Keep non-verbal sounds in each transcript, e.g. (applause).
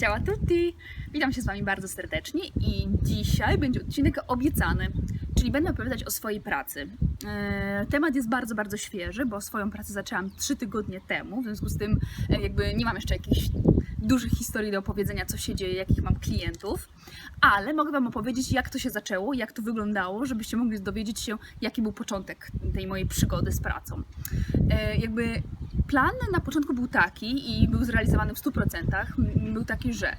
Ciao a tutti! Witam się z Wami bardzo serdecznie i dzisiaj będzie odcinek obiecany, czyli będę opowiadać o swojej pracy. E, Temat jest bardzo, bardzo świeży, bo swoją pracę zaczęłam 3 tygodnie temu, w związku z tym e, jakby nie mam jeszcze jakichś dużych historii do opowiedzenia, co się dzieje, jakich mam klientów, ale mogę Wam opowiedzieć, jak to się zaczęło, jak to wyglądało, żebyście mogli dowiedzieć się, jaki był początek tej mojej przygody z pracą. E, Jakby plan na początku był taki i był zrealizowany w 100%. m, Był taki, że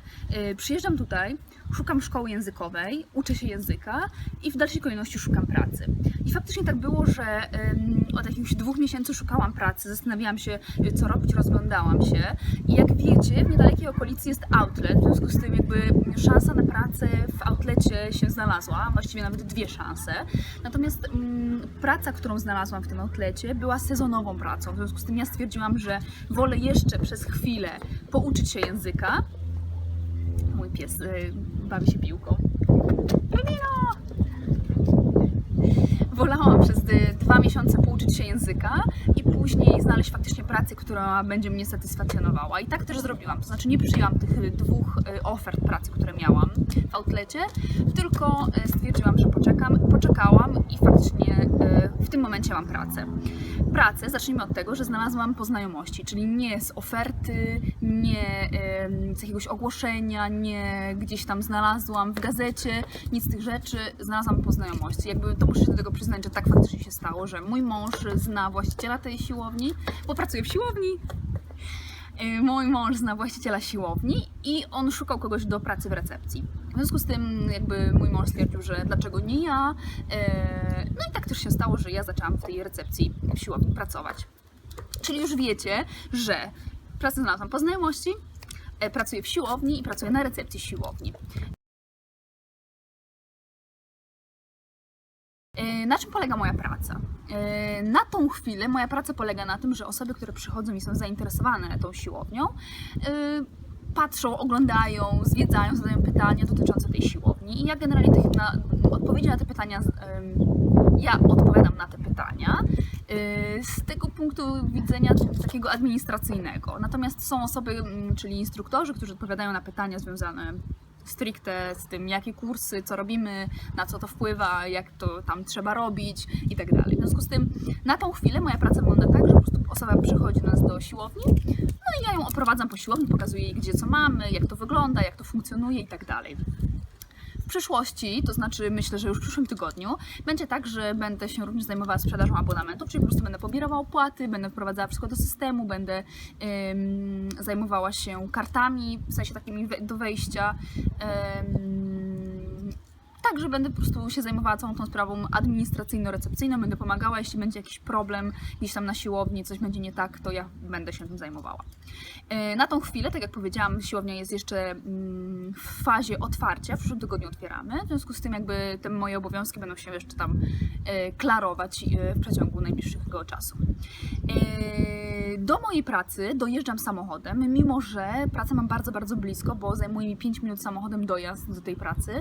y, przyjeżdżam tutaj, szukam szkoły językowej, uczę się języka i w dalszej kolejności szukam pracy. I faktycznie tak było, że od jakichś dwóch miesięcy szukałam pracy, zastanawiałam się, y, co robić, rozglądałam się. I jak wiecie, w niedalekiej okolicy jest outlet, w związku z tym jakby szansa na pracę w outlecie się znalazła, właściwie nawet dwie szanse. Natomiast mm, praca, którą znalazłam w tym outlecie, była sezonową pracą. W związku z tym ja stwierdziłam, że wolę jeszcze przez chwilę pouczyć się języka. Mój pies y, bawi się piłką. Emilio! Wolałam przez y, dwa miesiące pouczyć się języka później znaleźć faktycznie pracę, która będzie mnie satysfakcjonowała. I tak też zrobiłam. To znaczy nie przyjęłam tych y, dwóch y, ofert pracy, które miałam w outlecie, tylko y, stwierdziłam, że poczekam, poczekałam i faktycznie w tym momencie mam pracę. Pracę zacznijmy od tego, że znalazłam po znajomości, czyli nie z oferty, nie z jakiegoś ogłoszenia, nie gdzieś tam znalazłam w gazecie, nic z tych rzeczy, znalazłam po znajomości. Jakby to muszę się do tego przyznać, że tak faktycznie się stało, że mój mąż zna właściciela tej siłowni, bo pracuje w siłowni, Y, Mój mąż zna właściciela siłowni i on szukał kogoś do pracy w recepcji. W związku z tym jakby mój mąż stwierdził, że dlaczego nie ja. E, No i tak też się stało, że ja zaczęłam w tej recepcji w siłowni pracować. Czyli już wiecie, że pracę znalazłam po znajomości, e, pracuję w siłowni i pracuję na recepcji siłowni. Na czym polega moja praca? E, Na tą chwilę moja praca polega na tym, że osoby, które przychodzą i są zainteresowane tą siłownią, e, patrzą, oglądają, zwiedzają, zadają pytania dotyczące tej siłowni i ja generalnie tych na, odpowiedzi na te pytania, ja odpowiadam na te pytania e, z tego punktu widzenia takiego administracyjnego. Natomiast są osoby, czyli instruktorzy, którzy odpowiadają na pytania związane stricte z tym, jakie kursy, co robimy, na co to wpływa, jak to tam trzeba robić i tak dalej. W związku z tym na tą chwilę moja praca wygląda tak, że po prostu osoba przychodzi do nas do siłowni, no i ja ją oprowadzam po siłowni, pokazuję jej gdzie co mamy, jak to wygląda, jak to funkcjonuje i tak dalej. Przyszłości, to znaczy myślę, że już w przyszłym tygodniu, będzie tak, że będę się również zajmowała sprzedażą abonamentów, czyli po prostu będę pobierała opłaty, będę wprowadzała wszystko do systemu, będę ym, zajmowała się kartami, w sensie takimi do wejścia. Ym, Także będę po prostu się zajmowała całą tą sprawą administracyjno-recepcyjną, będę pomagała, jeśli będzie jakiś problem gdzieś tam na siłowni, coś będzie nie tak, to ja będę się tym zajmowała. E, Na tą chwilę, tak jak powiedziałam, siłownia jest jeszcze mm, w fazie otwarcia, w przyszłym tygodniu otwieramy, w związku z tym jakby te moje obowiązki będą się jeszcze tam e, klarować e, w przeciągu najbliższego czasu. Do mojej pracy dojeżdżam samochodem, mimo że pracę mam bardzo, bardzo blisko, bo zajmuje mi 5 minut samochodem dojazd do tej pracy.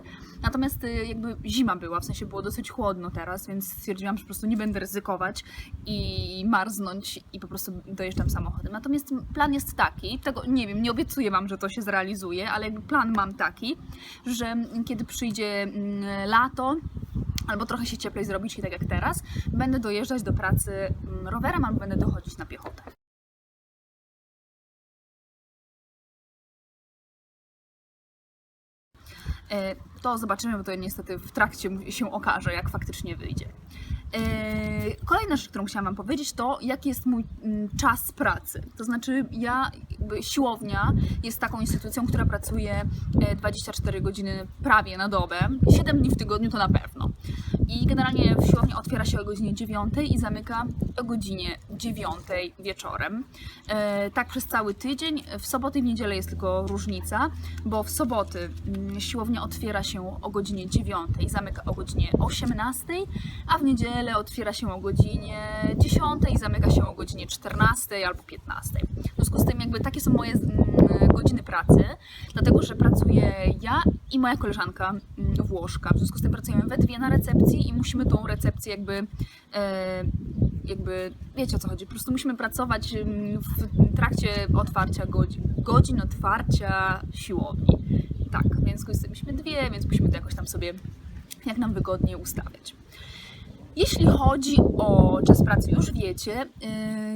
Natomiast e, jakby zima była, w sensie było dosyć chłodno teraz, więc stwierdziłam, że po prostu nie będę ryzykować i marznąć i po prostu dojeżdżam samochodem. Natomiast plan jest taki, tego nie wiem, nie obiecuję Wam, że to się zrealizuje, ale jakby plan mam taki, że kiedy przyjdzie mm, lato, albo trochę się cieplej zrobi, czyli tak jak teraz, będę dojeżdżać do pracy mm, rowerem albo będę dochodzić na piechotę. To zobaczymy, bo to niestety w trakcie się okaże, jak faktycznie wyjdzie. E, Kolejna rzecz, którą chciałam Wam powiedzieć, to jaki jest mój mm, czas pracy. To znaczy, ja, siłownia jest taką instytucją, która pracuje e, 24 godziny prawie na dobę, 7 dni w tygodniu to na pewno. I generalnie w siłowni otwiera się o godzinie 9 i zamyka o godzinie 9 wieczorem. E, tak przez cały tydzień. W soboty i w niedzielę jest tylko różnica, bo w soboty mm, siłownia otwiera się o godzinie 9 i zamyka o godzinie 18, a w niedzielę otwiera się o godzinie 10 i zamyka się o godzinie 14 albo 15. W związku z tym jakby takie są moje mm, godziny pracy, dlatego że pracuję ja i moja koleżanka mm, Włoszka. W związku z tym pracujemy we dwie na recepcji i musimy tą recepcję jakby e, jakby wiecie o co chodzi. Po prostu musimy pracować ym, w trakcie otwarcia godzin, godzin otwarcia siłowni. Tak, więc jesteśmy dwie, więc musimy to jakoś tam sobie jak nam wygodnie ustawiać. Jeśli chodzi o czas pracy, już wiecie, yy,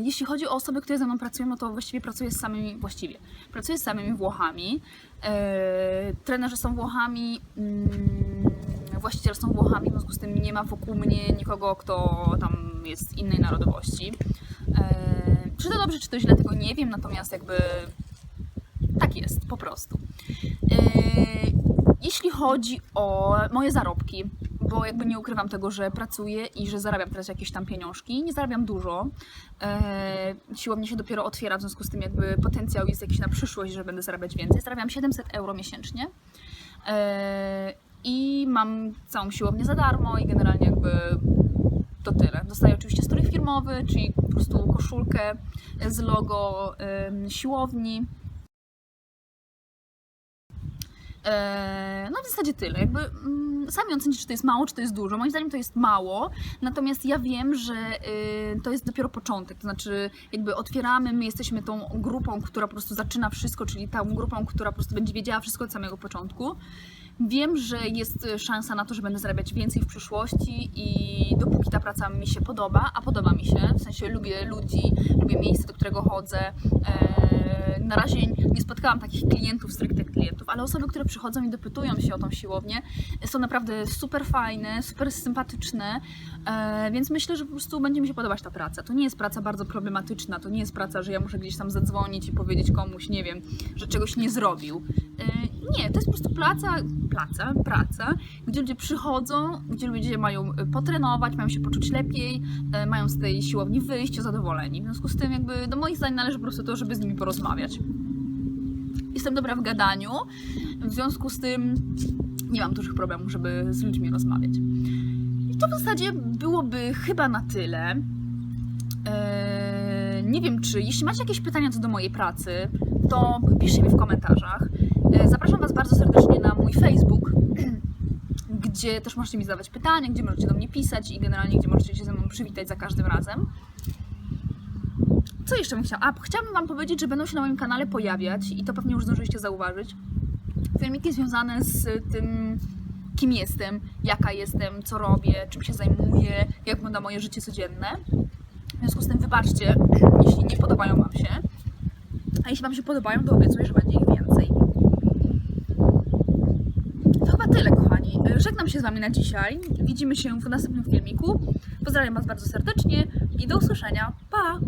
jeśli chodzi o osoby, które ze mną pracują, no to właściwie pracuję z samymi, właściwie, pracuję z samymi Włochami. Yy, trenerzy są Włochami, yy, właściciele są Włochami, w związku z tym nie ma wokół mnie nikogo, kto tam jest innej narodowości. Yy, czy to dobrze, czy to źle, tego nie wiem, natomiast jakby tak jest, po prostu. Jeśli chodzi o moje zarobki, bo jakby nie ukrywam tego, że pracuję i że zarabiam teraz jakieś tam pieniążki, nie zarabiam dużo. Siłownia się dopiero otwiera, w związku z tym jakby potencjał jest jakiś na przyszłość, że będę zarabiać więcej. Zarabiam 700 euro miesięcznie. Eee, I mam całą siłownię za darmo i generalnie jakby to tyle. Dostaję oczywiście strój firmowy, czyli po prostu koszulkę z logo siłowni. No w zasadzie tyle. Jakby mm, sami ocenicie, czy to jest mało, czy to jest dużo. Moim zdaniem to jest mało, natomiast ja wiem, że y, to jest dopiero początek. To znaczy, jakby otwieramy, my jesteśmy tą grupą, która po prostu zaczyna wszystko, czyli tą grupą, która po prostu będzie wiedziała wszystko od samego początku. Wiem, że jest y, szansa na to, że będę zarabiać więcej w przyszłości i dopóki ta praca mi się podoba, a podoba mi się, w sensie lubię ludzi, lubię miejsce, do którego chodzę. E, Na razie nie spotkałam takich klientów, stricte klientów, ale osoby, które przychodzą i dopytują się o tą siłownię, są naprawdę super fajne, super sympatyczne, e, więc myślę, że po prostu będzie mi się podobać ta praca. To nie jest praca bardzo problematyczna, to nie jest praca, że ja muszę gdzieś tam zadzwonić i powiedzieć komuś, nie wiem, że czegoś nie zrobił. Nie, to jest po prostu praca, praca, praca, gdzie ludzie przychodzą, gdzie ludzie mają e, potrenować, mają się poczuć lepiej, e, mają z tej siłowni wyjść zadowoleni. W związku z tym jakby do moich zdań należy po prostu to, żeby z nimi porozmawiać. Jestem dobra w gadaniu, w związku z tym nie mam dużych problemów, żeby z ludźmi rozmawiać. I to w zasadzie byłoby chyba na tyle. Eee, nie wiem, czy jeśli macie jakieś pytania co do mojej pracy, to piszcie mi w komentarzach. Eee, zapraszam Was bardzo serdecznie na mój Facebook, (clears throat) gdzie też możecie mi zadawać pytania, gdzie możecie do mnie pisać i generalnie gdzie możecie się ze mną przywitać za każdym razem. Co jeszcze bym chciała? A, chciałabym Wam powiedzieć, że będą się na moim kanale pojawiać i to pewnie już zdążyliście zauważyć. Filmiki związane z tym, kim jestem, jaka jestem, co robię, czym się zajmuję, jak wygląda moje życie codzienne. W związku z tym wybaczcie, (clears throat) jeśli nie podobają Wam się. A jeśli Wam się podobają, to obiecuję, że będzie ich więcej. To chyba tyle, kochani. Żegnam się z Wami na dzisiaj. Widzimy się w następnym filmiku. Pozdrawiam Was bardzo serdecznie i do usłyszenia. Pa!